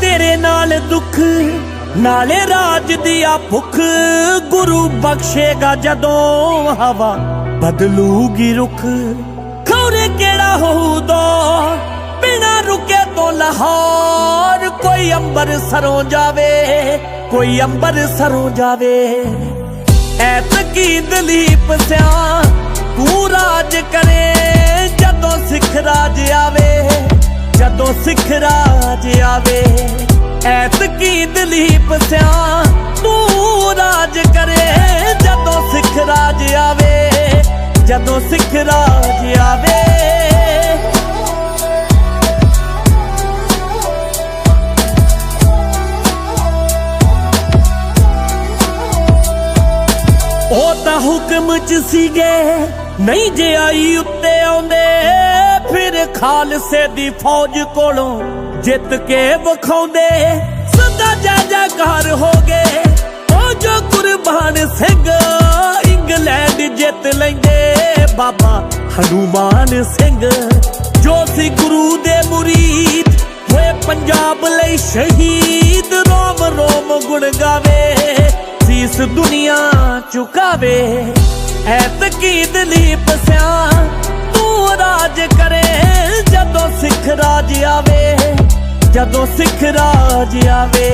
ਤੇਰੇ ਨਾਲ ਦੁੱਖ, ਨਾਲੇ ਰਾਜ ਦੀ ਆ ਭੁੱਖ। ਗੁਰੂ ਬਖਸ਼ੇਗਾ ਜਦੋਂ ਹਵਾ ਬਦਲੂਗੀ ਰੁਖ। ਖੌਰੇ ਕਿਹੜਾ ਹੋਊਦਾ, ਬਿਨਾ ਰੁਕੇ ਤੋਂ ਲਾਹੌਰ। ਕੋਈ ਅੰਬਰ ਸਰੋਂ ਜਾਵੇ, ਕੋਈ ਅੰਬਰ ਸਰੋਂ ਜਾਵੇ। ਐਤਕੀ ਦਲੀਪ ਸਿਆ, ਤੂੰ ਰਾਜ ਕਰੇ, ਜਦੋਂ ਸਿੱਖ ਰਾਜ ਆਵੇ। ਜਦੋਂ ਸਿੱਖ ਰਾਜ ਆਵੇ, ਐਤਕੀ ਦਲੀਪ ਸਿਆ ਤੂੰ ਰਾਜ ਕਰੇ। ਜਦੋਂ ਸਿੱਖ ਰਾਜ ਆਵੇ, ਜਦੋਂ ਸਿੱਖ ਰਾਜ ਆਵੇ। ਉਹ ਤਾਂ ਹੁਕਮ ਚ ਸੀਗੇ, ਨਹੀਂ ਜੇ ਆਈ ਉੱਤੇ ਆਉਂਦੇ। ਖਾਲਸੇ ਦੀ ਫੌਜ ਕੋਲੋਂ ਜਿੱਤ ਕੇ ਵਿਖਾਉਂਦੇ। ਸਦਾ ਜਾ ਜਾ ਹੋ ਗਏ। ਉਹ ਜੋ ਕੁਰਬਾਨ ਸਿੰਘ ਇੰਗਲੈਂਡ ਜਿੱਤ ਲੈਂਦੇ। ਬਾਬਾ ਹਨੂਮਾਨ ਸਿੰਘ ਜੋ ਸੀ ਗੁਰੂ ਦੇ ਮੁਰੀਦ, ਹੋਏ ਪੰਜਾਬ ਲਈ ਸ਼ਹੀਦ। ਰੋਮ ਰੋਮ ਗੁਣ ਗਾਵੇ, ਸੀਸ ਦੁਨੀਆ ਝੁਕਾਵੇ ਐਤਕੀ ਜਦੋਂ ਸਿੱਖ ਰਾਜ ਆਵੇ।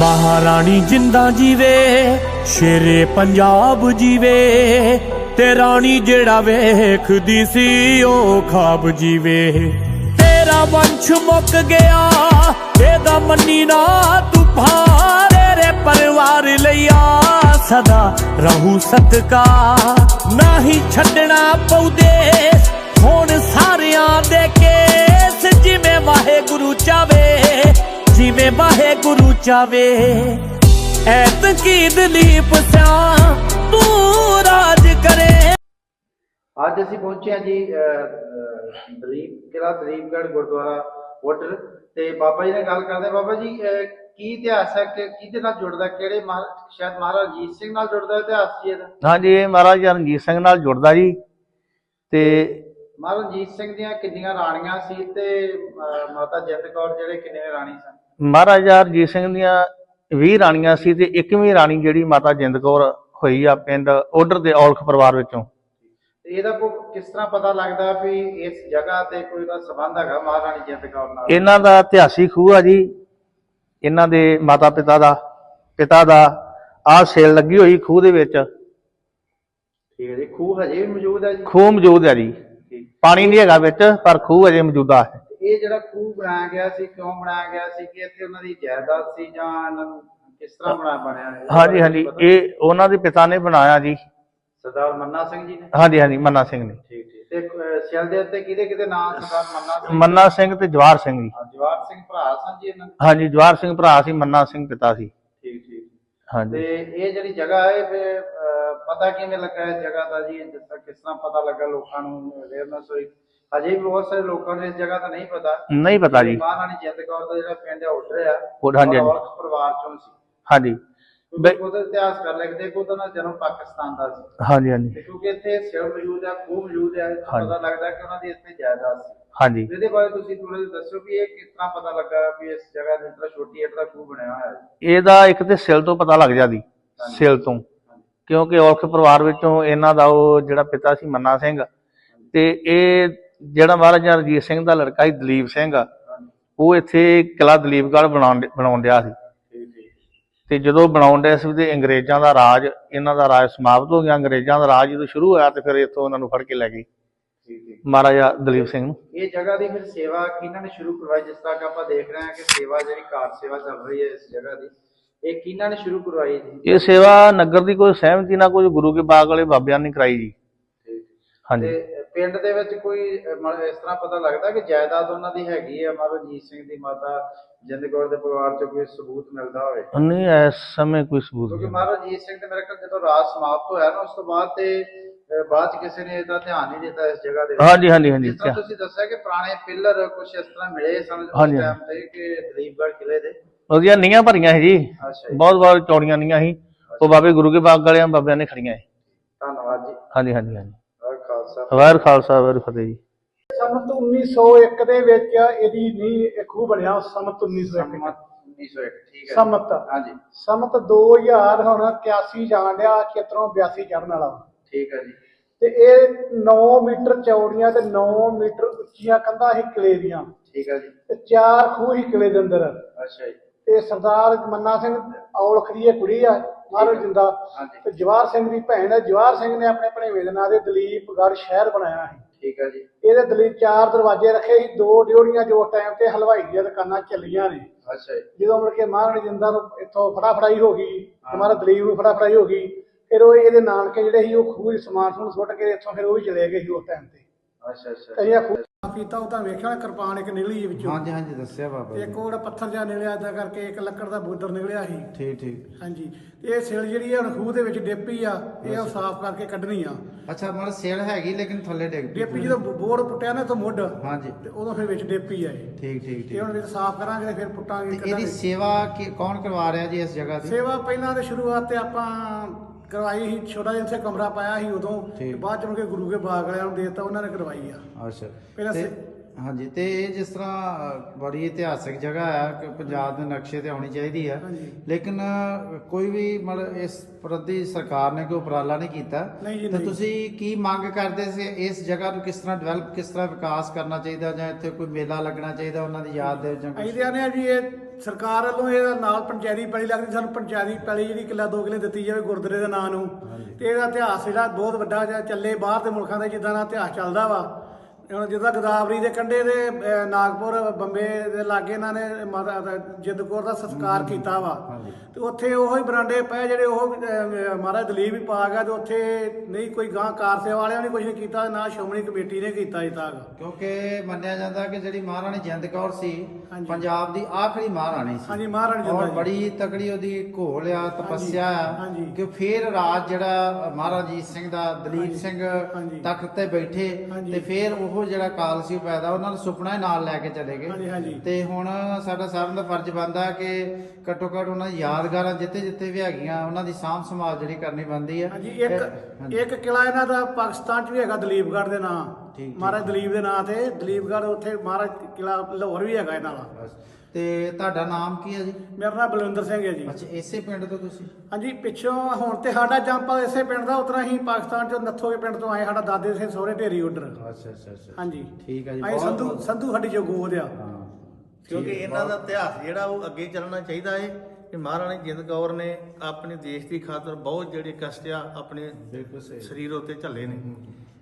ਮਹਾਰਾਣੀ ਜਿੰਦਾ ਜੀਵੇ, ਸ਼ੇਰੇ ਪੰਜਾਬ ਜੀਵੇ, ਤੇ ਰਾਣੀ ਜਿਹੜਾ ਵੇਖਦੀ ਸੀ ਉਹ ਖਾਬ ਜੀਵੇ। ਤੇਰਾ ਵੰਸ਼ ਮੁੱਕ ਗਿਆ, ਇਹਦਾ ਮੰਨੀ ਨਾ ਤੂੰ ਭਾਰੇ ਰੇ ਪਰਿਵਾਰ ਲਈਆ। ਸਦਾ ਰਹੂ ਸਤਕਾ ਨਹੀਂ ਛੱਡਣਾ ਪਉਦੇ ਹੁਣ ਸਾਰਿਆਂ ਦੇ ਕੇਸ ਜਿਵੇਂ ਵਾਹਿਗੁਰੂ ਚਾਵੇ, ਜਿਵੇਂ ਵਾਹਿਗੁਰੂ ਚਾਵੇ। ਐਤਕੀ ਦਲੀਪ ਸਿਆ, ਤੂੰ ਰਾਜ ਕਰੇ। ਅੱਜ ਅਸੀਂ ਪਹੁੰਚੇ ਹਾਂ ਜੀ ਦਲੀਪ ਕਿਲਾ ਦਲੀਪਗੜ੍ਹ ਗੁਰਦੁਆਰਾ ਹੋਟਲ ਤੇ ਬਾਬਾ ਜੀ ਨਾਲ ਗੱਲ ਕਰਦੇ। ਬਾਬਾ ਜੀ ਕੀ ਇਤਿਹਾਸ ਹੈ? ਕਿ ਕਿਹਦੇ ਨਾਲ ਜੁੜਦਾ? ਕਿਹੜੇ ਸ਼ਾਇਦ ਮਹਾਰਾਜ ਰਣਜੀਤ ਸਿੰਘ ਨਾਲ ਜੁੜਦਾ ਇਤਿਹਾਸ ਜੀ ਇਹਦਾ? ਹਾਂਜੀ ਇਹ ਮਹਾਰਾਜਾ ਰਣਜੀਤ ਸਿੰਘ ਨਾਲ ਜੁੜਦਾ ਜੀ। ਤੇ ਮਹਾਰਾਜ ਰਣਜੀਤ ਸਿੰਘ ਦੀਆਂ ਕਿੰਨੀਆਂ ਰਾਣੀਆਂ ਸੀ ਤੇ ਮਾਤਾ ਜਿੰਦ ਕੌਰ ਜਿਹੜੇ ਕਿੰਨੇ ਰਾਣੀ ਸਨ? ਮਹਾਰਾਜਾ ਰਣਜੀਤ ਸਿੰਘ ਦੀਆਂ 20 ਰਾਣੀਆਂ ਸੀ ਤੇ 21ਵੀਂ ਰਾਣੀ ਜਿਹੜੀ ਮਾਤਾ ਜਿੰਦ ਕੌਰ ਹੋਈ ਆ ਪਿੰਡ ਓਡਰ ਦੇ ਔਲਖ ਪਰਿਵਾਰ ਵਿੱਚੋਂ। ਇਹਦਾ ਕੋਈ ਕਿਸ ਤਰ੍ਹਾਂ ਪਤਾ ਲੱਗਦਾ ਵੀ ਇਸ ਜਗ੍ਹਾ ਤੇ ਕੋਈ ਦਾ ਸਬੰਧ ਹੈਗਾ ਮਹਾਰਾਣੀ ਜਿੰਦ ਕੌਰ ਨਾਲ? ਇਹਨਾਂ ਦਾ ਇਤਿਹਾਸਿਕ ਖੂਹ ਆ ਜੀ। ਇਹਨਾਂ ਦੇ ਮਾਤਾ ਪਿਤਾ ਦਾ ਪਿਤਾ ਦਾ ਆਹ ਸੇਲ ਲੱਗੀ ਹੋਈ ਖੂਹ ਦੇ ਵਿੱਚ। ਠੀਕ ਹੈ ਜੀ ਖੂਹ ਹਜੇ ਵੀ ਮੌਜੂਦ ਹੈ ਜੀ? ਖੂਹ ਮੌਜੂਦ ਹੈ ਜੀ। ਪਾਣੀ ਨਹੀਂ ਹੈਗਾ ਵਿੱਚ ਪਰ ਖੂਹ ਅਜੇ ਮੌਜੂਦਾ ਹੈ। ਇਹ ਜਿਹੜਾ ਖੂਹ ਬਣਾਇਆ ਗਿਆ ਸੀ ਕਿਉਂ ਬਣਾਇਆ ਗਿਆ ਸੀ ਕਿ ਇੱਥੇ ਉਹਨਾਂ ਦੀ ਜਾਇਦਾਦ ਸੀ ਜਾਂ ਇਹਨਾਂ ਨੂੰ ਕਿਸ ਤਰ੍ਹਾਂ ਬਣਾ ਬਣਿਆ? ਹਾਂਜੀ ਹਾਂਜੀ। ਇਹ ਉਹਨਾਂ ਦੇ ਪਿਤਾ ਨੇ ਬਣਾਇਆ ਜੀ। ਸਰਦਾਰ ਮੰਨਾ ਸਿੰਘ ਜੀ ਨੇ? ਹਾਂਜੀ ਹਾਂਜੀ ਮੰਨਾ ਸਿੰਘ ਨੇ। ਠੀਕ ਠੀਕ। ਤੇ ਅਹ, ਸਿਆਲ ਦੇ ਉੱਤੇ ਕਿਹਦੇ ਕਿਹਦੇ ਨਾਮ ਸਰਦਾਰ ਮੰਨਾ ਸਿੰਘ? ਮੰਨਾ ਸਿੰਘ ਤੇ ਜਵਾਰ ਸਿੰਘ ਜੀ। ਹਾਂ, ਜਵਾਹਰ ਸਿੰਘ ਭਰਾ ਸਨ ਜੀ ਇਹਨਾਂ ਦੇ? ਹਾਂਜੀ ਜਵਾਰ ਸਿੰਘ ਭਰਾ ਸੀ ਮੰਨਾ ਸਿੰਘ ਪਿਤਾ ਸੀ। ਠੀਕ ਠੀਕ। ਤੇ ਹਾਂਜੀ ਇਹ ਜਿਹੜੀ ਜਗ੍ਹਾ ਹੈ ਫਿਰ ਅਹ, ਪਤਾ ਕਿਵੇਂ ਲੱਗਾ ਇਸ ਜਗ੍ਹਾ ਦਾ ਜੀ? ਜਿਸ ਤਰ੍ਹਾਂ ਕਿਸ ਤਰ੍ਹਾਂ ਪਤਾ ਲੱਗਾ ਲੋਕਾਂ ਨੂੰ ਅਵੇਅਰਨੈਸ ਹੋਈ। ਅਜੇ ਵੀ ਬਹੁਤ ਸਾਰੇ ਲੋਕਾਂ ਨੂੰ ਇਸ ਜਗ੍ਹਾ ਦਾ ਨਹੀਂ ਪਤਾ। ਨਹੀਂ ਪਤਾ ਜੀ। ਜਿੰਦ ਕੌਰ ਦਾ ਜਿਹੜਾ ਪਿੰਡ ਹੈ ਉੱਡਰ ਆ। ਉਹ ਹਾਂਜੀ, ਹਾਂਜੀ। ਔਲਖ ਪਰਿਵਾਰ ਚੋਂ ਸੀ। ਹਾਂਜੀ। ਉਹਦਾ ਇਤਿਹਾਸ ਕਰ ਲਿਖਦੇ ਕਿ ਉਹਦਾ ਨਾ ਜਨਮ ਪਾਕਿਸਤਾਨ ਦਾ ਸੀ। ਹਾਂਜੀ ਹਾਂਜੀ। ਤੇ ਕਿਉਂਕਿ ਇੱਥੇ ਸਿਰ ਮੌਜੂਦ ਹੈ ਖੂਹ ਮੌਜੂਦ ਹੈ ਤਾਂ ਹਾਂਜੀ। ਪਤਾ ਲੱਗਦਾ ਕਿ ਉਹਨਾਂ ਦੀ ਇੱਥੇ ਜਾਇਦਾਦ ਸੀ। ਹਾਂਜੀ। ਇਹਦੇ ਬਾਰੇ ਤੁਸੀਂ ਥੋੜਾ ਜਿਹਾ ਦੱਸੋ ਵੀ ਇਹ ਕਿਸ ਤਰ੍ਹਾਂ ਪਤਾ ਲੱਗਾ ਵੀ ਇਸ ਜਗ੍ਹਾ ਦੇ ਅੰਦਰ ਛੋਟੀ ਇੱਟ ਦਾ ਖੂਹ ਬਣਿਆ ਹੋਇਆ ਹੈ ਇਹਦਾ ਇੱਕ ਤੇ ਸਿਲ ਤੋਂ ਪਤਾ ਲੱਗ ਜਾਂਦੀ ਸਿਲ ਤੋਂ। ਕਿਉਂਕਿ ਔਲਖ ਪਰਿਵਾਰ ਵਿੱਚੋਂ ਇਹਨਾਂ ਦਾ ਉਹ ਜਿਹੜਾ ਪਿਤਾ ਸੀ ਮੰਨਾ ਸਿੰਘ ਤੇ ਇਹ ਜਿਹੜਾ ਮਹਾਰਾਜਾ ਰਣਜੀਤ ਸਿੰਘ ਦਾ ਲੜਕਾ ਸੀ ਦਲੀਪ ਸਿੰਘ ਉਹ ਇੱਥੇ ਕਿਲਾ ਦਲੀਪਗੜ੍ਹ ਬਣਾਉਣ ਬਣਾਉਣ ਡਿਆ ਸੀ। ਤੇ ਜਦੋਂ ਬਣਾਉਣ ਡਿਆ ਸੀ ਤੇ ਅੰਗਰੇਜ਼ਾਂ ਦਾ ਰਾਜ ਇਹਨਾਂ ਦਾ ਰਾਜ ਸਮਾਪਤ ਹੋ ਗਿਆ ਅੰਗਰੇਜ਼ਾਂ ਦਾ ਰਾਜ ਜਦੋਂ ਸ਼ੁਰੂ ਹੋਇਆ ਤੇ ਫਿਰ ਇੱਥੋਂ ਉਹਨਾਂ ਨੂੰ ਫੜ ਕੇ ਲੈ ਠੀਕ ਮਹਾਰਾਜਾ ਦਲੀਪ ਸਿੰਘ ਨੂੰ। ਇਹ ਜਗ੍ਹਾ ਦੀ ਫਿਰ ਸੇਵਾ ਕਿਹਨਾਂ ਨੇ ਸ਼ੁਰੂ ਕਰਵਾਈ? ਜਿਸ ਤਰ੍ਹਾਂ ਕਿ ਆਪਾਂ ਦੇਖ ਰਹੇ ਹਾਂ ਕਿ ਸੇਵਾ ਜਿਹੜੀ ਕਾਰ ਸੇਵਾ ਚੱਲ ਰਹੀ ਹੈ ਇਸ ਜਗ੍ਹਾ ਦੀ ਇਹ ਕਿਹਨਾਂ ਨੇ ਸ਼ੁਰੂ ਕਰਵਾਈ ਜੀ? ਇਹ ਸੇਵਾ ਨਗਰ ਦੀ ਕੋਈ ਸਹਿਮਤੀ ਨਾਲ ਕੋਈ ਗੁਰੂ ਕੇ ਬਾਗ ਵਾਲੇ ਬਾਬਿਆਂ ਨੇ ਕਰਾਈ ਜੀ। ਹਾਂਜੀ। ਤੇ ਪਿੰਡ ਦੇ ਵਿੱਚ ਕੋਈ ਇਸ ਤਰ੍ਹਾਂ ਪਤਾ ਲੱਗਦਾ ਕਿ ਜਾਇਦਾਦ ਉਹਨਾਂ ਦੀ ਹੈਗੀ ਹੈ ਮਹਾਰਾਜ ਰਣਜੀਤ ਸਿੰਘ ਦੀ ਮਾਤਾ ਜਿੰਦ ਕੌਰ ਦੇ ਪਰਿਵਾਰ ਚੋਂ ਕੋਈ ਸਬੂਤ ਮਿਲਦਾ ਹੋਵੇ? ਨਹੀਂ ਇਸ ਸਮੇਂ ਕੋਈ ਸਬੂਤ ਕਿਉਂਕਿ ਨਹੀਂ। ਮਹਾਰਾਜ ਰਣਜੀਤ ਸਿੰਘ ਦੇ ਮੇਰੇ ਕੋਲ ਜਦੋਂ ਰਾਜ ਸਮਾਪਤ ਹੋਇਆ ਨਾ ਉਸ ਤੋਂ ਬਾਅਦ ਤੇ ਬਾਅਦ ਕਿਸੇ ਨੇ ਇਹਦਾ ਧਿਆਨ ਨਹੀਂ ਦਿੱਤਾ ਇਸ ਜਗ੍ਹਾ ਦੇ ਹਾਂਜੀ ਹਾਂਜੀ ਹਾਂਜੀ ਜਿਸ ਤਰ੍ਹਾਂ ਤੁਸੀਂ ਦੱਸਿਆ ਕਿ ਪੁਰਾਣੇ ਪਿੱਲਰ ਕੁਝ ਇਸ ਤਰ੍ਹਾਂ ਮਿਲੇ ਸਨ ਉਸ ਟਾਈਮ ਤੇ ਕਿ ਦਲੀਪਗੜ੍ਹ ਕਿਲੇ ਦੇ? ਉਹਦੀਆਂ ਨੀਆਂ ਭਰੀਆਂ ਸੀ ਜੀ। ਬਹੁਤ ਬਹੁਤ ਚੌੜੀਆਂ ਨੀਆਂ ਸੀ। ਉਹ ਬਾਬੇ ਗੁਰੂ ਕੇ ਬਾਗ ਵਾਲਿਆਂ ਬਾਬਿਆਂ ਨੇ ਖੜੀਆਂ ਹੈ ਧੰਨਵਾਦ ਜੀ। ਹਾਂਜੀ ਹਾਂਜੀ ਹਾਂਜੀ। ਖਾਲਸਾ। ਵਾਹਿਗੁਰੂ ਖਾਲਸਾ ਵਾਹਿਗੁਰੂ ਫਤਿਹ ਜੀ। ਸੰਮਤ 1901 ਦੇ ਵਿੱਚ ਇਹਦੀ ਨੀ ਇੱਕ ਖੂਹ ਬਣਿਆ ਸੰਮਤ 1901 ਸੰਮਤ 1901 ਠੀਕ ਹੈ ਜੀ। ਸੰਮਤ। ਹਾਂਜੀ। ਸੰਮਤ 2000 ਹੁਣ 81 ਜਾਣ ਡਿਆ ਚਿੱਤਰੋਂ 82 ਚੜਨ ਵਾਲਾ। ਠੀਕ ਹੈ ਜੀ। ਤੇ ਇਹ 9 ਮੀਟਰ ਚੌੜੀਆਂ ਤੇ 9 ਮੀਟਰ ਉੱਚੀਆਂ ਕੰਧਾਂ ਸੀ ਕਿਲੇ ਦੀਆਂ। ਠੀਕ ਹੈ ਜੀ। ਤੇ ਚਾਰ ਖੂਹ ਕਿਲੇ ਦੇ ਅੰਦਰ। ਅੱਛਾ ਜੀ। ਤੇ ਸਰਦਾਰ ਮੰਨਾ ਸਿੰਘ ਔਲਖ ਦੀ ਇਹ ਕੁੜੀ ਆ ਮਹਾਰਾਜ ਜਿੰਦਾ। ਹਾਂਜੀ। ਤੇ ਜਵਾਹਰ ਸਿੰਘ ਦੀ ਭੈਣ ਹੈ। ਜਵਾਹਰ ਸਿੰਘ ਨੇ ਆਪਣੇ ਭਣੇਵੇਂ ਦੇ ਨਾਂ ਦੇ ਦਲੀਪਗੜ੍ਹ ਸ਼ਹਿਰ ਬਣਾਇਆ ਸੀ। ਠੀਕ ਹੈ ਜੀ। ਇਹਦੇ ਦਲੀਪ ਚਾਰ ਦਰਵਾਜ਼ੇ ਰੱਖੇ ਸੀ। ਦੋ ਡਿਉੜੀਆਂ ਜੋ ਟਾਈਮ ਤੇ ਹਲਵਾਈ ਦੀਆਂ ਦੁਕਾਨਾਂ ਚੱਲੀਆਂ ਨੇ। ਅੱਛਾ ਜੀ। ਜਦੋਂ ਮੁੜ ਕੇ ਮਹਾਰਾਣੀ ਜਿੰਦਾ ਨੂੰ ਇੱਥੋਂ ਫੜਾ ਫੜਾਈ ਹੋ ਗਈ ਤੇ ਮਹਾਰਾਜ ਦਲੀਪ ਨੂੰ ਫੜਾ ਫੜਾਈ ਹੋ ਗਈ ਫਿਰ ਉਹ ਇਹਦੇ ਨਾਨਕੇ ਜਿਹੜੇ ਸੀ ਉਹ ਖੂਹ 'ਚ ਸਮਾਨ ਸਮੂਨ ਸੁੱਟ ਕੇ ਇੱਥੋਂ ਫਿਰ ਉਹ ਵੀ ਚਲੇ ਗਏ ਸੀ ਉਸ ਟਾਈਮ ਤੇ। ਅੱਛਾ ਅੱਛਾ। ਅਸੀਂ ਇਹ ਖੂਹ ਪੀਤਾ ਉਹ ਤਾਂ ਵੇਖਿਆ ਕਿਰਪਾਨ ਇੱਕ ਨਿਕਲੀ ਸੀ ਵਿੱਚੋਂ। ਹਾਂਜੀ ਹਾਂਜੀ ਦੱਸਿਆ ਬਾਬਾ ਇੱਕ ਉਹ ਜਿਹੜਾ ਪੱਥਰ ਜਿਹਾ ਨਿਕਲਿਆ ਏਦਾਂ ਕਰਕੇ ਇੱਕ ਲੱਕੜ ਦਾ ਬੂਦਰ ਨਿਕਲਿਆ ਸੀ। ਠੀਕ ਠੀਕ। ਹਾਂਜੀ ਤੇ ਇਹ ਸਿਲ ਜਿਹੜੀ ਆ ਹੁਣ ਖੂਹ ਦੇ ਵਿੱਚ ਡੇਪੀ ਆ ਇਹ ਉਹ ਸਾਫ਼ ਕਰਕੇ ਕੱਢਣੀ ਆ। ਅੱਛਾ ਮਤਲਬ ਸੇਲ ਹੈਗੀ ਲੇਕਿਨ ਥੱਲੇ ਡਿੱਗ ਪਈ। ਡੇਪੀ ਜਦੋਂ ਬੋਰਡ ਪੁੱਟਿਆ ਨਾ ਤੋਂ ਮੁੱਢ ਹਾਂਜੀ। ਤੇ ਉਦੋਂ ਫਿਰ ਵਿੱਚ ਡੇਪੀ ਆ ਇਹ। ਠੀਕ ਠੀਕ ਇਹ ਹੁਣ ਵਿੱਚ ਸਾਫ਼ ਕਰਾਂਗੇ ਤੇ ਫਿਰ ਪੁੱਟਾਂਗੇ ਤੇ ਇਹਦੀ ਸੇਵਾ ਕੀ ਕੌਣ ਕਰਵਾ ਰਿਹਾ ਜੀ ਇਸ ਜਗ੍ਹਾ ਦੀ? ਸੇਵਾ ਪਹਿਲਾਂ ਤੇ ਸ਼ੁਰੂਆਤ ਤੇ ਆਪਾਂ ਕਰਵਾਈ ਸੀ ਛੋਟਾ ਜਿਹਾ ਇੱਥੇ ਕਮਰਾ ਪਾਇਆ ਸੀ ਉਦੋਂ ਠੀਕ। ਤੇ ਬਾਅਦ ਚ ਕੇ ਗੁਰੂ ਕੇ ਬਾਗ ਵਾਲਿਆਂ ਨੂੰ ਦੇਤਾ ਉਹਨਾਂ ਨੇ ਕਰਵਾਈ ਆ ਅੱਛਾ ਪਹਿਲਾਂ ਤੇ ਸੇ- ਹਾਂਜੀ ਤੇ ਇਹ ਜਿਸ ਤਰ੍ਹਾਂ ਬੜੀ ਇਤਿਹਾਸਕ ਜਗ੍ਹਾ ਹੈ ਕਿ ਪੰਜਾਬ ਦੇ ਨਕਸ਼ੇ ਤੇ ਆਉਣੀ ਚਾਹੀਦੀ ਹੈ ਹਾਂਜੀ। ਲੇਕਿਨ ਕੋਈ ਵੀ ਮਤਲਬ ਇਸ ਪ੍ਰਤੀ ਸਰਕਾਰ ਨੇ ਕੋਈ ਉਪਰਾਲਾ ਨਹੀਂ ਕੀਤਾ ਨਹੀਂ ਜੀ, ਤੇ ਨਹੀਂ। ਤੁਸੀਂ ਕੀ ਮੰਗ ਕਰਦੇ ਸੀ ਇਸ ਜਗ੍ਹਾ ਨੂੰ ਕਿਸ ਤਰ੍ਹਾਂ ਡਿਵੈਲਪ ਕਿਸ ਤਰ੍ਹਾਂ ਵਿਕਾਸ ਕਰਨਾ ਚਾਹੀਦਾ ਜਾਂ ਇੱਥੇ ਕੋਈ ਮੇਲਾ ਲੱਗਣਾ ਚਾਹੀਦਾ ਉਹਨਾਂ ਦੀ ਯਾਦ ਦੇ ਜਾਂ ਅਸੀਂ ਕੁਛ? ਤੇ ਆਨੇ ਆ ਜੀ ਇਹ ਸਰਕਾਰ ਵੱਲੋਂ ਇਹਦਾ ਨਾਲ ਪੰਚਾਇਤੀ ਪੈਲੀ ਲੱਗਦੀ ਸਾਨੂੰ ਪੰਚਾਇਤੀ ਪੈਲੀ ਜਿਹੜੀ ਕਿੱਲਾ ਦੋ ਕਿੱਲੇ ਦਿੱਤੀ ਜਾਵੇ ਗੁਰਦੁਆਰੇ ਦੇ ਨਾਂ ਨੂੰ ਤੇ ਇਹਦਾ ਇਤਿਹਾਸ ਜਿਹੜਾ ਬਹੁਤ ਵੱਡਾ ਜਿਹਾ ਚੱਲੇ ਬਾਹਰ ਦੇ ਮੁਲਕਾਂ ਦੇ ਜਿੱਦਾਂ ਦਾ ਇਤਿਹਾਸ ਚੱਲਦਾ ਵਾ ਹੁਣ ਜਿੱਦਾਂ ਗੋਦਾਵਰੀ ਦੇ ਕੰਢੇ ਦੇ ਅਹ, ਨਾਗਪੁਰ ਬੰਬੇ ਦੇ ਲਾਗੇ ਇਹਨਾਂ ਨੇ ਮਾਤਾ ਦਾ ਜਿੰਦ ਕੌਰ ਦਾ ਸੰਸਕਾਰ ਕੀਤਾ ਵਾ ਤੇ ਉੱਥੇ ਉਹੋ ਹੀ ਬਰਾਂਡੇ ਪਏ ਜਿਹੜੇ ਉਹ ਅਹ, ਮਹਾਰਾਜ ਦਲੀਪ ਵੀ ਪਾ ਗਿਆ ਤੇ ਉੱਥੇ ਨਹੀਂ ਕੋਈ ਗਾਂ ਕਾਰ ਸੇਵਾ ਵਾਲਿਆਂ ਨੇ ਕੁਝ ਨਹੀਂ ਕੀਤਾ ਨਾ ਸ਼੍ਰੋਮਣੀ ਕਮੇਟੀ ਨੇ ਕੀਤਾ ਅਜੇ ਤੱਕ ਕਿਉਂਕਿ ਮੰਨਿਆ ਜਾਂਦਾ ਕਿ ਜਿਹੜੀ ਮਹਾਰਾਣੀ ਜਿੰਦ ਕੌਰ ਸੀ ਹਾਂਜੀ। ਪੰਜਾਬ ਦੀ ਆਖਰੀ ਮਹਾਰਾਣੀ ਸੀ ਹਾਂਜੀ ਮਹਾਰਾਣੀ ਔਰ ਜਿੰਦਾ ਬੜੀ ਤਕੜੀ ਉਹਦੀ ਘੋਲ ਆ ਤਪੱਸਿਆ ਆ ਹਾਂਜੀ। ਕਿ ਫਿਰ ਰਾਜ ਜਿਹੜਾ ਮਹਾਰਾਜਾ ਸਿੰਘ ਦਾ ਦਲੀਪ ਸਿੰਘ ਹਾਂਜੀ। ਤਖਤ ਤੇ ਬੈਠੇ ਹਾਂਜੀ। ਤੇ ਫਿਰ ਉਹ ਜਿਹੜਾ ਕਾਲ ਸੀ ਉਹ ਪੈਦਾ ਉਹਨਾਂ ਨੂੰ ਸੁਪਨਾ ਹੀ ਨਾਲ ਲੈ ਕੇ ਚਲੇ ਗਏ। ਹਾਂਜੀ ਤੇ ਹੁਣ ਸਾਡਾ ਸਾਰਿਆਂ ਦਾ ਫਰਜ਼ ਬਣਦਾ ਕਿ ਘੱਟੋ ਘੱਟ ਉਹਨਾਂ ਦੀ ਯਾਦਗਾਰਾਂ ਜਿੱਥੇ ਜਿੱਥੇ ਵੀ ਹੈਗੀਆਂ ਉਹਨਾਂ ਦੀ ਸਾਂਭ ਸੰਭਾਲ ਜਿਹੜੀ ਕਰਨੀ ਬਣਦੀ ਹੈ। ਹਾਂਜੀ ਇਹ- ਇੱਕ ਇੱਕ ਕਿਲਾ ਇਹਨਾਂ ਦਾ ਪਾਕਿਸਤਾਨ 'ਚ ਵੀ ਹੈਗਾ ਦਲੀਪਗੜ੍ਹ ਦੇ ਨਾਂ। ਠੀਕ, ਠੀਕ। ਮਹਾਰਾਜ ਦਲੀਪ ਦੇ ਨਾਂ ਤੇ ਦਲੀਪਗੜ੍ਹ ਉੱਥੇ ਮਹਾਰਾਜ ਕਿਲਾ ਲਾਹੌਰ ਵੀ ਹੈਗਾ ਇਹਨਾਂ ਦਾ। ਬਸ। ਤੇ ਤੁਹਾਡਾ ਨਾਮ ਕੀ ਹੈ ਜੀ? ਮੇਰਾ ਨਾਮ ਬਲਵਿੰਦਰ ਸਿੰਘ ਹੈ ਜੀ। ਅੱਛਾ ਇਸੇ ਪਿੰਡ ਤੋਂ ਤੁਸੀਂ? ਹਾਂਜੀ ਪਿੱਛੋਂ ਹੁਣ ਤੇ ਸਾਡਾ ਜੰਪਾ ਇਸੇ ਪਿੰਡ ਦਾ ਉਤਰਾ ਹੀ ਪਾਕਿਸਤਾਨ 'ਚੋਂ ਨੱਥੋਗੇ ਪਿੰਡ ਤੋਂ ਆਏ ਸਾਡਾ ਦਾਦੇ ਸਿੰਘ ਸਹੁਰੇ ਢੇਰੀ ਉਡਰ ਅੱਛਾ ਅੱਛਾ ਅੱਛਾ ਹਾਂਜੀ। ਠੀਕ ਹੈ ਜੀ ਅਸੀਂ ਸੰਧੂ ਸੰਧੂ ਸਾਡੀ ਜੋ ਗੋਦ ਆ। ਹਾਂ। ਕਿਉਂਕਿ ਇਹਨਾਂ ਦਾ ਇਤਿਹਾਸ ਜਿਹੜਾ ਉਹ ਅੱਗੇ ਚੱਲਣਾ ਚਾਹੀਦਾ ਹੈ ਕਿ ਮਹਾਰਾਣੀ ਜਿੰਦ ਕੌਰ ਨੇ ਆਪਣੇ ਦੇਸ਼ ਦੀ ਖਾਤਰ ਬਹੁਤ ਜਿਹੜੇ ਕਸ਼ਟ ਆ ਆਪਣੇ ਸਰੀਰ ਉੱਤੇ ਝੱਲੇ ਨੇ।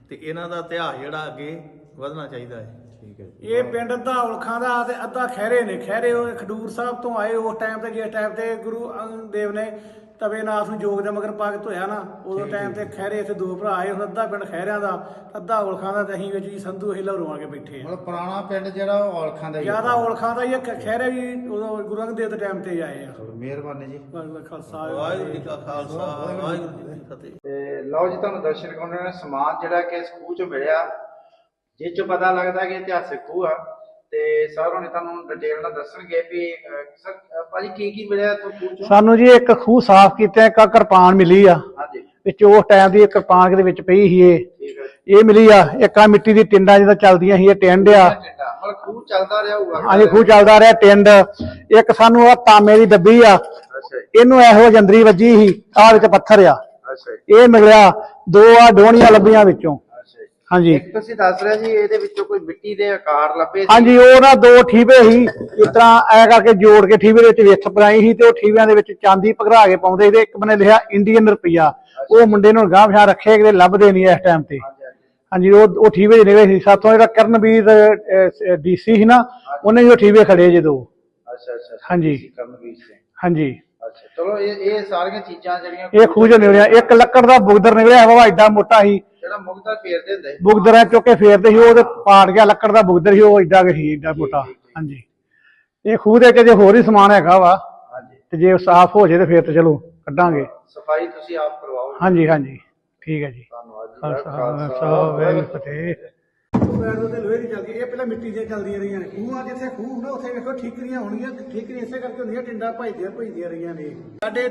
ਤੇ ਇਹਨਾਂ ਦਾ ਇਤਿਹਾਸ ਜਿਹੜਾ ਅੱਗੇ ਵਧਣਾ ਚਾਹੀਦਾ ਹੈ ਠੀਕ ਹੈ ਜੀ। ਇਹ ਪਿੰਡ ਅੱਧਾ ਉਲਖਾਂ ਦਾ ਤੇ ਅੱਧਾ ਖਹਿਰੇ ਨੇ ਖਹਿਰੇ ਉਹ ਖਡੂਰ ਸਾਹਿਬ ਤੋਂ ਆਏ ਉਸ ਟਾਈਮ ਤੇ ਜਿਸ ਟਾਈਮ ਤੇ ਗੁਰੂ ਅੰਗਦ ਦੇਵ ਨੇ ਤਵੇ ਨਾਥ ਨੂੰ ਜੋਗ ਦੇ ਮਗਰ ਪਾ ਕੇ ਧੋਇਆ ਨਾ ਉਦੋਂ ਟਾਈਮ ਤੇ ਖਹਿਰੇ ਇੱਥੇ ਦੋ ਭਰਾ ਆਏ ਹੁਣ ਅੱਧਾ ਪਿੰਡ ਖਹਿਰਿਆਂ ਦਾ ਅੱਧਾ ਉਲਖਾਂ ਦਾ ਤੇ ਅਸੀਂ ਵਿੱਚ ਜੀ ਸੰਧੂ ਅਸੀਂ ਲਹਰੋਂ ਆ ਕੇ ਬੈਠੇ ਆ। ਮਤਲਬ ਪੁਰਾਣਾ ਪਿੰਡ ਜਿਹੜਾ ਉਹ ਔਲਖਾਂ ਦਾ ਹੀ ਹੈ। ਜ਼ਿਆਦਾ ਉਲਖਾਂ ਦਾ ਹੀ ਆ, ਖ- ਖਹਿਰੇ ਵੀ ਉਦੋਂ ਗੁਰੂ ਅੰਗਦ ਦੇਵ ਦੇ ਟਾਈਮ ਤੇ ਹੀ ਆਏ ਆ। ਚਲੋ, ਮਿਹਰਬਾਨੀ ਜੀ। ਵਾਹਿਗੁਰੂ ਜੀ ਕਾ ਖਾਲਸਾ ਵਾਹਿਗੁਰੂ ਜੀ ਕਾ ਖਾਲਸਾ ਵਾਹਿਗੁਰੂ ਜੀ ਕੀ ਫਤਿਹ। ਤੇ ਲਓ ਜੀ ਤੁਹਾਨੂੰ ਦਰਸ਼ਨ ਕਰਾਉਣ ਨੇ ਸਮਾਨ ਜਿਹੜਾ ਕਿ ਇਸ ਖੂਹ ਚੋਂ ਮਿਲਿਆ ਜਿਸ ਚੋਂ ਪਤਾ ਲੱਗਦਾ ਕਿ ਇਤਿਹਾਸਕ ਖੂਹ ਆ ਤੇ ਸਰ ਹੁਣੇ ਤੁਹਾਨੂੰ ਡਿਟੇਲ ਨਾਲ ਦੱਸਣਗੇ ਵੀ ਅਹ, ਸਰ ਅਹ, ਭਾਜੀ ਕੀ ਕੀ ਮਿਲਿਆ ਤੋਂ ਖੂਹ ਚੋਂ? ਸਾਨੂੰ ਜੀ ਇੱਕ ਖੂਹ ਸਾਫ਼ ਕੀਤਾ ਇੱਕ ਕਿਰਪਾਨ ਮਿਲੀ ਆ। ਹਾਂਜੀ। ਵਿੱਚ ਉਸ ਟਾਈਮ ਦੀ ਇੱਕ ਕਿਰਪਾਨ ਦੇ ਵਿੱਚ ਪਈ ਸੀ ਇਹ। ਠੀਕ ਹੈ ਇਹ ਮਿਲੀ ਆ ਇੱਕ ਆ ਮਿੱਟੀ ਦੀ ਟਿੰਡਾਂ ਜਿਹਦਾ ਚੱਲਦੀਆਂ ਸੀ ਇਹ ਟਿੰਡ ਆ। ਟਿੰਡਾ ਮਤਲਬ ਖੂਹ ਚੱਲਦਾ ਰਿਹਾ ਹੋਊਗਾ। ਹਾਂਜੀ ਖੂਹ ਚੱਲਦਾ ਰਿਹਾ ਟਿੰਡ। ਇੱਕ ਸਾਨੂੰ ਆ ਤਾਂਬੇ ਦੀ ਡੱਬੀ ਆ। ਅੱਛਾ ਜੀ। ਇਹਨੂੰ ਇਹੋ ਜੰਦਰੀ ਵੱਜੀ ਸੀ ਆਹ ਵਿੱਚ ਪੱਥਰ ਆ। ਅੱਛਾ ਜੀ। ਇਹ ਮਿਲਿਆ ਦੋ ਆ ਡੋਣੀਆਂ ਲੱਭੀਆਂ ਵਿੱਚੋਂ। ਹਾਂਜੀ। ਇੱਕ ਤੁਸੀਂ ਦੱਸ ਰਹੇ ਜੀ ਇਹਦੇ ਵਿੱਚੋਂ ਕੋਈ ਮਿੱਟੀ ਦੇ ਆਕਾਰ ਲੱਭੇ ਸੀ? ਹਾਂਜੀ ਉਹ ਨਾ ਦੋ ਠੀਵੇ ਸੀ। ਇਸ ਤਰ੍ਹਾਂ ਐ ਕਰਕੇ ਜੋੜ ਕੇ ਠੀਵੇ ਦੇ ਵਿੱਚ ਵਿੱਥ ਪਰਾਈ ਸੀ ਤੇ ਉਹ ਠੀਵਿਆਂ ਦੇ ਵਿੱਚ ਚਾਂਦੀ ਪਘਰਾ ਕੇ ਪਾਉਂਦੇ ਸੀ ਤੇ ਇੱਕ ਬਨੇ ਲਿਖਿਆ ਇੰਡੀਅਨ ਰੁਪਈਆ। ਉਹ ਮੁੰਡੇ ਨੂੰ ਗਾਂਹ ਪਛਾਣ ਰੱਖੇ ਕਿਤੇ ਲੱਭਦੇ ਨਹੀਂ ਇਸ ਟਾਈਮ ਤੇ। ਹਾਂਜੀ, ਉਹ ਉਹ ਠੀਵੇ ਜਿਹੜੇ ਨਿਕਲੇ ਸੀ ਸਾਥੋਂ ਜਿਹੜਾ ਕਰਨਵੀਰ ਡੀਸੀ ਸੀ ਨਾ ਉਹਨੇ ਵੀ ਉਹ ਠੀਵੇ ਖੜੇ ਜਦੋਂ ਅੱਛਾ ਅੱਛਾ ਅੱਛਾ, ਹਾਂਜੀ। ਤੁਸੀਂ ਸਿੰਘ। ਹਾਂਜੀ। ਅੱਛਾ ਚਲੋ ਇਹ ਇਹ ਸਾਰੀਆਂ ਚੀਜ਼ਾਂ ਜਿਹੜੀਆਂ ਇਹ ਚੋਂ ਨਿਕਲਿਆ। ਇੱਕ ਲੱਕੜ ਦਾ ਬੁਗਦਰ ਨਿਕਲਿਆ ਹਵਾ ਐਡਾ ਮੋਟਾ ਸੀ। ਜਿਹੜਾ ਮੁਗਦਾ ਫੇਰਦੇ ਹੁੰਦੇ ਬੁਗਦਰਾਂ ਚੁੱਕ ਕੇ ਫੇਰਦੇ ਸੀ ਉਹ ਤੇ ਪਾੜ ਗਿਆ ਲੱਕੜ ਦਾ ਬੁਗਦਰ ਸੀ ਉਹ ਐਡਾ ਕੁ ਸੀ ਐਡਾ ਮੋਟਾ। ਹਾਂਜੀ। ਇਹ ਖੂਹ ਦੇ ਵਿੱਚ ਜੇ ਹੋਰ ਹੀ ਸਮਾਨ ਹੈਗਾ ਵਾ ਹਾਂਜੀ। ਤੇ ਜੇ ਸਾਫ਼ ਹੋ ਜੇ ਤੇ ਫਿਰ ਤੇ ਚਲੋ ਕੱਢਾਂਗੇ। ਸਫ਼ਾਈ ਤੁਸੀਂ ਆਪ ਕਰਵਾਓ ਹਾਂਜੀ ਹਾਂਜੀ। ਠੀਕ ਹੈ ਜੀ। ਧੰਨਵਾਦ ਜੀ। ਖਾਲਸਾ ਖਾਲਸਾ ਵਾਹਿਗੁਰੂ ਫਤਿਹ। ਪੈਰ ਦੇ ਲੋਹੇ ਦੀ ਚੱਲਦੀ ਇਹ ਪਹਿਲਾਂ ਮਿੱਟੀ ਦੀਆਂ ਚੱਲਦੀਆਂ ਰਹੀਆਂ ਨੇ। ਖੂਹ ਆ ਜਿੱਥੇ ਖੂਹ ਹੁੰਦਾ ਉੱਥੇ ਵੇਖੋ ਠੀਕਰੀਆਂ ਹੋਣਗੀਆਂ ਠੀਕਰੀਆਂ ਇਸੇ ਕਰਕੇ ਹੁੰਦੀਆਂ ਟਿੰਡਾ ਭਜਦੀਆਂ ਭਜਦੀਆਂ ਰਹੀਆਂ ਨੇ। ਸਾਡੇ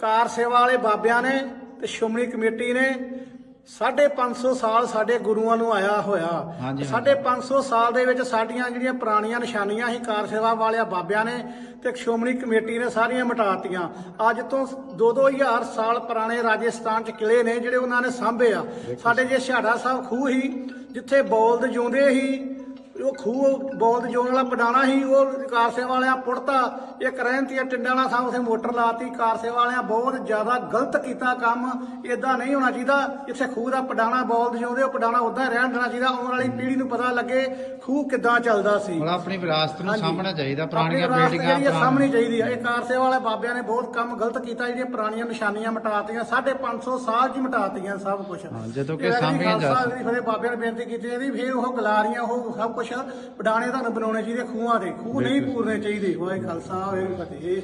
ਕਾਰ ਸੇਵਾ ਵਾਲੇ ਬਾਬਿਆਂ ਨੇ ਤੇ ਸ਼੍ਰੋਮਣੀ ਕਮੇਟੀ ਨੇ 550 ਸਾਲ ਸਾਡੇ ਗੁਰੂਆਂ ਨੂੰ ਆਇਆ ਹੋਇਆ। ਸਾਢੇ 550 ਸਾਲ ਦੇ ਵਿੱਚ ਸਾਡੀਆਂ ਜਿਹੜੀਆਂ ਪੁਰਾਣੀਆਂ ਨਿਸ਼ਾਨੀਆਂ ਸੀ ਕਾਰ ਸੇਵਾ ਵਾਲਿਆਂ ਬਾਬਿਆਂ ਨੇ ਤੇ ਸ਼੍ਰੋਮਣੀ ਕਮੇਟੀ ਨੇ ਸਾਰੀਆਂ ਮਿਟਾਤੀਆਂ। ਅੱਜ ਤੋਂ 2-2000 ਸਾਲ ਪੁਰਾਣੇ ਰਾਜਸਥਾਨ ਚ ਕਿਲੇ ਨੇ ਜਿਹੜੇ ਉਹਨਾਂ ਨੇ ਸਾਂਭੇ ਆ। ਸਾਡੇ ਜੇ ਛਾੜਾ ਸਾਹਿਬ ਖੂਹ ਸੀ ਜਿੱਥੇ ਬੌਲਦ ਜਿਉਂਦੇ ਸੀ ਉਹ ਖੂਹ ਬੌਲਦ ਜਿਉਣ ਵਾਲਾ ਪਡਾਣਾ ਸੀ ਉਹ ਕਾਰ ਸੇਵਾ ਵਾਲਿਆਂ ਪੁੱਟਤਾ। ਇੱਕ ਰਹਿੰਤੀਆ ਟਿੰਡਾਂ ਵਾਲਾ ਸਾਹਿਬ ਉਥੇ ਮੋਟਰ ਲਾਤੀ। ਕਾਰ ਸੇਵਾ ਵਾਲਿਆਂ ਬਹੁਤ ਜ਼ਿਆਦਾ ਗਲਤ ਕੀਤਾ ਕੰਮ। ਇਦਾਂ ਨਹੀਂ ਹੋਣਾ ਚਾਹੀਦਾ। ਜਿੱਥੇ ਖੂਹ ਦਾ ਪਡਾਣਾ ਬੌਲਦ ਜਿਉਂਦੇ ਉਹ ਪਡਾਣਾ ਉਦਾਂ ਰਹਿਣ ਦੇਣਾ ਚਾਹੀਦਾ। ਆਉਣ ਵਾਲੀ ਪੀੜ੍ਹੀ ਨੂੰ ਪਤਾ ਲੱਗੇ ਖੂਹ ਕਿੱਦਾਂ ਚੱਲਦਾ ਸੀ। ਮਤਲਬ ਆਪਣੀ ਵਿਰਾਸਤ ਨੂੰ। ਸਾਹਮਣਾ ਚਾਹੀਦਾ ਪੁਰਾਣੀਆਂ ਬਿਲਡਿੰਗਾਂ ਜਿਹੜੀ ਪੁਰਾਣੇ- ਸਾਹਮਣੀ ਚਾਹੀਦੀ ਆ। ਇਹ ਕਾਰ ਸੇਵਾ ਵਾਲੇ ਬਾਬਿਆਂ ਨੇ ਬਹੁਤ ਕੰਮ ਗਲਤ ਕੀਤਾ ਜਿਹੜੀਆਂ ਪੁਰਾਣੀਆਂ ਨਿਸ਼ਾਨੀਆਂ ਮਿਟਾਤੀਆਂ 550 ਸਾਲ ਹੀ ਮਿਟਾਤੀਆਂ ਸਭ ਕੁਝ ਜਦੋਂ ਕਿ ਸਾਂਭੀਆਂ ਜਾ ਬਾਬਿਆਂ ਨੇ ਬੇਨਤੀ ਕੀਤੀ ਇਹਦੀ ਫਿਰ ਉਹ ਗਲਾਰੀਆਂ ਉਹ ਸਭ ਕੁਝ ਪਡਾਣੇ ਤੁਹਾਨੂੰ ਬਣਾਉਣੇ ਚਾਹੀਦੇ ਖੂਹਾਂ ਦੇ ਖੂਹ ਨਹੀਂ ਪੂਰਨੇ ਚਾਹੀਦੇ। ਵਾਹਿ ਖਾਲਸਾ ਵਾਹਿਗੁਰੂ ਫਤਿਹ।